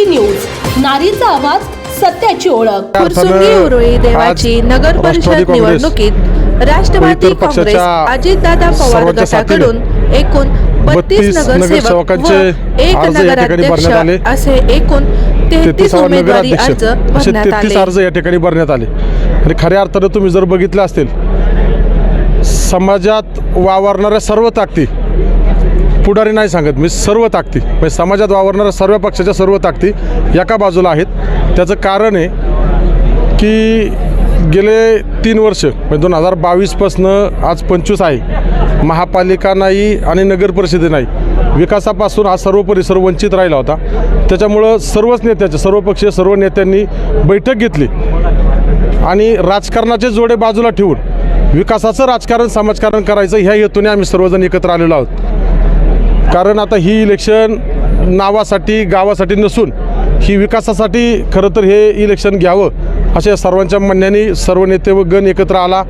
नारी न्यूज नारीचा आवाज सत्याची ओळख. फुरसुंगी उरुळी देवाची नगर परिषद निवडणुकीत राष्ट्रवादी काँग्रेस अजितदादा पवार गटाकडून एकूण बत्तीस 32 नगरसेवक व एक अर्ज या ठिकाणी नगराध्यक्ष भरण्यात आले. असे एकूण तेहतीस उमेदवारी अर्ज भरण्यात तेहतीस आले अर्ज या ठिकाणी भरण्यात आले. आणि खऱ्या अर्थानं तुम्ही जर बघितलं असतील समाजात वावरणाऱ्या सर्व ताकदी पुढारी नाही सांगत. मी सर्व ताकदी म्हणजे समाजात वावरणाऱ्या सर्व पक्षाच्या सर्व ताकदी एका बाजूला आहेत. त्याचं कारण आहे की गेले तीन वर्ष म्हणजे दोन हजार बावीसपासनं आज पंचवीस आहे. महापालिका नाही आणि नगर परिषदे नाही. विकासापासून हा सर्व परिसर वंचित राहिला होता. त्याच्यामुळं सर्वच नेत्याचे सर्व पक्षीय सर्व नेत्यांनी बैठक घेतली. आणि राजकारणाचे जोडे बाजूला ठेवून विकासाचं राजकारण समाजकारण करायचं ह्या हेतूने आम्ही सर्वजण एकत्र आलेलो आहोत. कारण आता ही इलेक्शन नावासाठी गावासाठी नसून ही विकासासाठी खरं तर हे इलेक्शन घ्यावं अशा सर्वांच्या म्हणण्याने सर्व नेते व गण एकत्र आला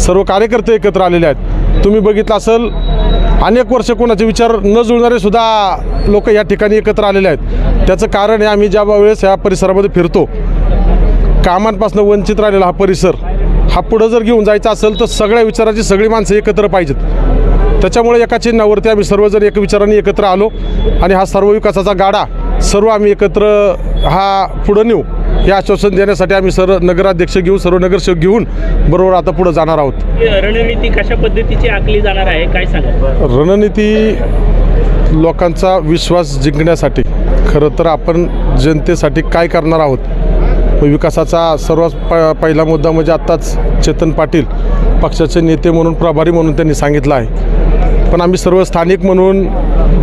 सर्व कार्यकर्ते एकत्र आलेले आहेत. तुम्ही बघितलं असेल अनेक वर्ष कोणाचे विचार न जुळणारे सुद्धा लोक या ठिकाणी एकत्र आलेले आहेत. त्याचं कारण आहे आम्ही ज्या वेळेस या परिसरामध्ये फिरतो कामांपासून वंचित राहिलेला हा परिसर हा पुढं जर घेऊन जायचा असेल तर सगळ्या विचाराची सगळी माणसं एकत्र पाहिजेत. त्याच्यामुळे एका चिन्हावरती आम्ही सर्वजण एक विचाराने एकत्र आलो आणि हा सर्व विकासाचा गाडा सर्व आम्ही एकत्र हा पुढं नेऊ हे आश्वासन देण्यासाठी आम्ही सर्व नगराध्यक्ष घेऊन सर्व नगरसेवक घेऊन बरोबर आता पुढं जाणार आहोत. रणनीती कशा पद्धतीची आखली जाणार आहे? काय सांगा रणनीती लोकांचा विश्वास जिंकण्यासाठी. खरं तर आपण जनतेसाठी काय करणार आहोत? विकासाचा सर्वात प पहिला मुद्दा म्हणजे आत्ताच चेतन पाटील पक्षाचे नेते म्हणून प्रभारी म्हणून त्यांनी सांगितलं आहे. पण आम्ही सर्व स्थानिक म्हणून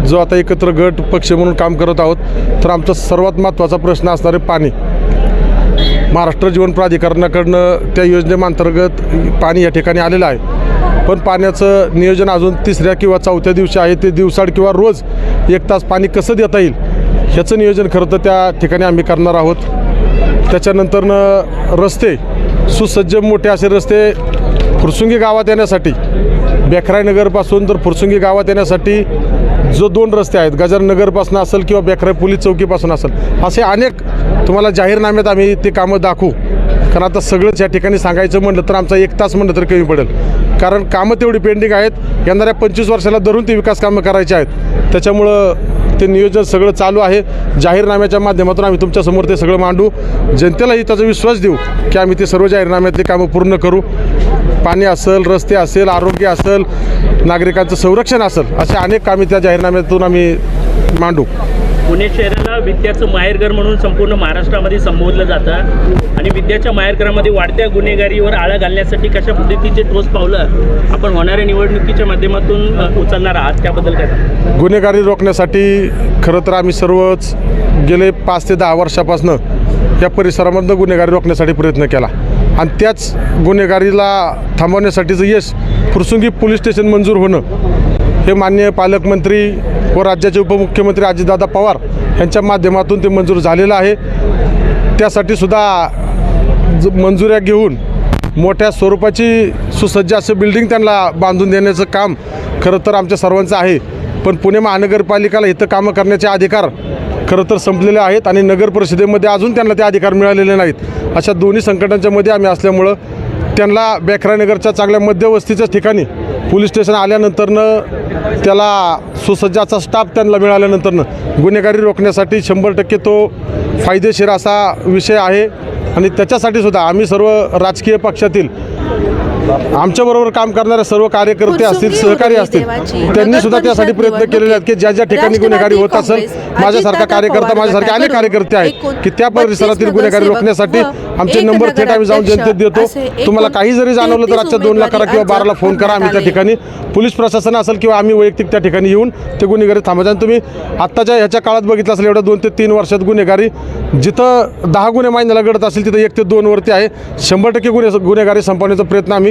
जो आता एकत्र गट पक्ष म्हणून काम करत आहोत तर आमचा सर्वात महत्त्वाचा प्रश्न असणार आहे पाणी. महाराष्ट्र जीवन प्राधिकरणाकडनं त्या योजनेअंतर्गत पाणी या ठिकाणी आलेलं आहे. पण पाण्याचं नियोजन अजून तिसऱ्या किंवा चौथ्या दिवशी आहे ते दिवसाड किंवा रोज एक तास पाणी कसं देता येईल ह्याचं नियोजन खरं तर त्या ठिकाणी आम्ही करणार आहोत. त्याच्यानंतरनं रस्ते सुसज्ज मोठे असे रस्ते फुरसुंगी गावात येण्यासाठी बेखराई नगरपासून तर फुरसुंगी गावात येण्यासाठी जो दोन रस्ते आहेत गजाननगरपासून असेल किंवा बेखराई पोलीस चौकीपासून असेल असे अनेक तुम्हाला जाहीरनाम्यात आम्ही ते कामं दाखवू. कारण आता सगळंच या ठिकाणी सांगायचं म्हटलं तर आमचा एक तास म्हणलं तर कमी पडेल. कारण कामं तेवढी पेंडिंग आहेत. येणाऱ्या पंचवीस वर्षाला धरून ते विकास कामं करायची आहेत. त्याच्यामुळं ते नियोजन सगळं चालू आहे. जाहीरनाम्याच्या माध्यमातून आम्ही तुमच्यासमोर ते सगळं मांडू. जनतेलाही त्याचा विश्वास देऊ की आम्ही ते सर्व जाहीरनाम्यातले कामं पूर्ण करू. पाणी असेल रस्ते असेल आरोग्य असेल नागरिकांचं संरक्षण असेल असे अनेक कामे त्या जाहीरनाम्यातून आम्ही मांडू. पुणे शहराला विद्याचं माहेरघर म्हणून संपूर्ण महाराष्ट्रामध्ये संबोधलं जातं. आणि विद्याच्या माहेरघरामध्ये वाढत्या गुन्हेगारीवर आळा घालण्यासाठी कशा पद्धतीचे ठोस पावलं आपण होणाऱ्या निवडणुकीच्या माध्यमातून उचलणार आहात? त्याबद्दल काय गुन्हेगारी रोखण्यासाठी खरं तर आम्ही सर्वच गेले पाच ते दहा वर्षापासून या परिसरामधनं गुन्हेगारी रोखण्यासाठी प्रयत्न केला. आणि त्याच गुन्हेगारीला थांबवण्यासाठीचं यश फुरसुंगी पोलीस स्टेशन मंजूर होणं हे मान्य पालकमंत्री व राज्याचे उपमुख्यमंत्री अजितदादा पवार यांच्या माध्यमातून ते मंजूर झालेलं आहे. त्यासाठी सुद्धा ज मंजुऱ्या घेऊन मोठ्या स्वरूपाची सुसज्ज असं बिल्डिंग त्यांना बांधून देण्याचं काम खरं तर आमच्या सर्वांचं आहे. पण पुणे महानगरपालिकेला इथं कामं करण्याचे अधिकार खरं तर संपलेले आहेत आणि नगर परिषदेमध्ये अजून त्यांना ते अधिकार मिळालेले नाहीत. अशा दोन्ही संकटांच्या मध्ये आम्ही असल्यामुळं त्यांना बेखरानगरच्या चांगल्या मध्यवस्तीच्या ठिकाणी पोलीस स्टेशन आल्यानंतरनं त्याला सुसज्जाचा स्टाफ त्यांना मिळाल्यानंतरनं गुन्हेगारी रोखण्यासाठी शंभर टक्के तो फायदेशीर असा विषय आहे. आणि त्याच्यासाठी सुद्धा आम्ही सर्व राजकीय पक्षातील आमच्याबरोबर काम करणारे सर्व कार्यकर्ते असतील सहकारी असतील. त्यांनी सुद्धा त्यासाठी प्रयत्न केलेले आहेत की ज्या ज्या ठिकाणी गुन्हेगारी होत असेल माझ्यासारखा कार्यकर्ता माझ्यासारखे अनेक कार्यकर्ते आहेत. की त्या परिसरातील गुन्हेगारी रोखण्यासाठी आमचे नंबर थेट आम्ही जाऊन जनतेत देतो. तुम्हाला काही जरी जाणवलं तर आजच्या दोनला करा किंवा बाराला फोन करा आम्ही त्या ठिकाणी. पोलीस प्रशासन असेल किंवा आम्ही वैयक्तिक त्या ठिकाणी येऊन ते गुन्हेगारी थांबायचं आणि तुम्ही आत्ताच्या ह्याच्या काळात बघितलं असेल एवढ्या दोन ते तीन वर्षात गुन्हेगारी. जिथं दहा गुन्हे महिन्याला घडत असेल तिथं एक ते दोन वरती आहे. शंभर टक्के गुन्हे गुन्हेगारी संपवण्याचा प्रयत्न आम्ही